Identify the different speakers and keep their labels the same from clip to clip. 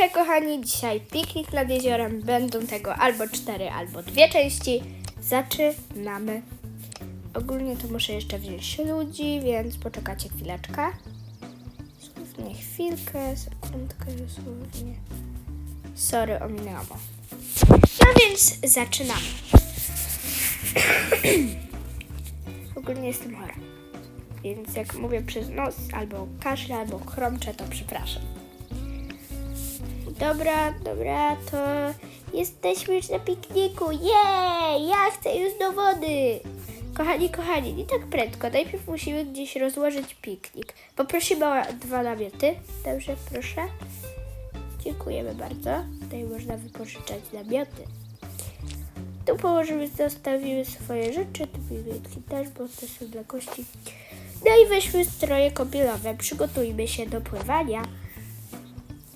Speaker 1: Hejka kochani, dzisiaj piknik nad jeziorem. Będą tego albo cztery, albo dwie części. Zaczynamy. Ogólnie to muszę jeszcze wziąć ludzi, więc poczekacie chwileczkę. Dosłownie chwilkę, sekundkę, dosłownie. Sorry, ominęłam. No więc zaczynamy. Ogólnie jestem chora. Więc jak mówię przez nos, albo kaszle, albo chromczę, to przepraszam. Dobra, dobra, to jesteśmy już na pikniku. Jej! Ja chcę już do wody. Kochani, kochani, nie tak prędko. Najpierw musimy gdzieś rozłożyć piknik. Poprosimy o dwa namioty. Dobrze, proszę. Dziękujemy bardzo. Tutaj można wypożyczać namioty. Tu położymy, zostawimy swoje rzeczy. Tu bibliotki też, bo to są dla gości. No i weźmy stroje kąpielowe. Przygotujmy się do pływania.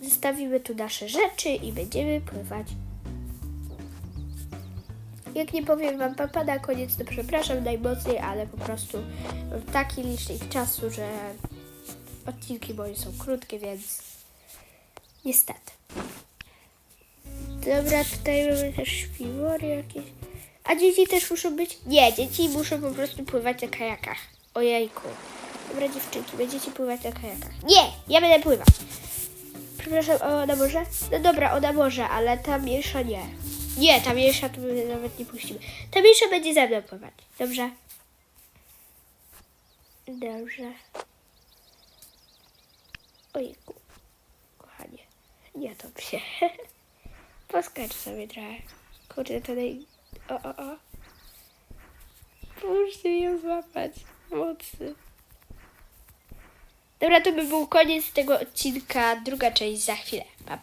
Speaker 1: Zostawimy tu nasze rzeczy i będziemy pływać. Jak nie powiem wam papa na koniec, to przepraszam najmocniej, ale po prostu mam taki licznik czasu, że odcinki moje są krótkie, więc niestety. Dobra, tutaj mamy też śpiwory jakieś. A dzieci też muszą być? Nie, dzieci muszą po prostu pływać na kajakach. Ojejku. Dobra, dziewczynki, będziecie pływać na kajakach. Nie, ja będę pływać. Przepraszam, o na morze? No dobra, o na morze, ale ta mniejsza nie. Nie, ta mniejsza to my nawet nie puścimy. Ta mniejsza będzie ze mną pływać. Dobrze? Dobrze. Ojejku. Kochanie. Nie to się. Poskacz sobie trochę. Kurde, to daj... O, o, o. Muszę ją złapać. Mocy. Dobra, to by był koniec tego odcinka. Druga część za chwilę. Pa, pa.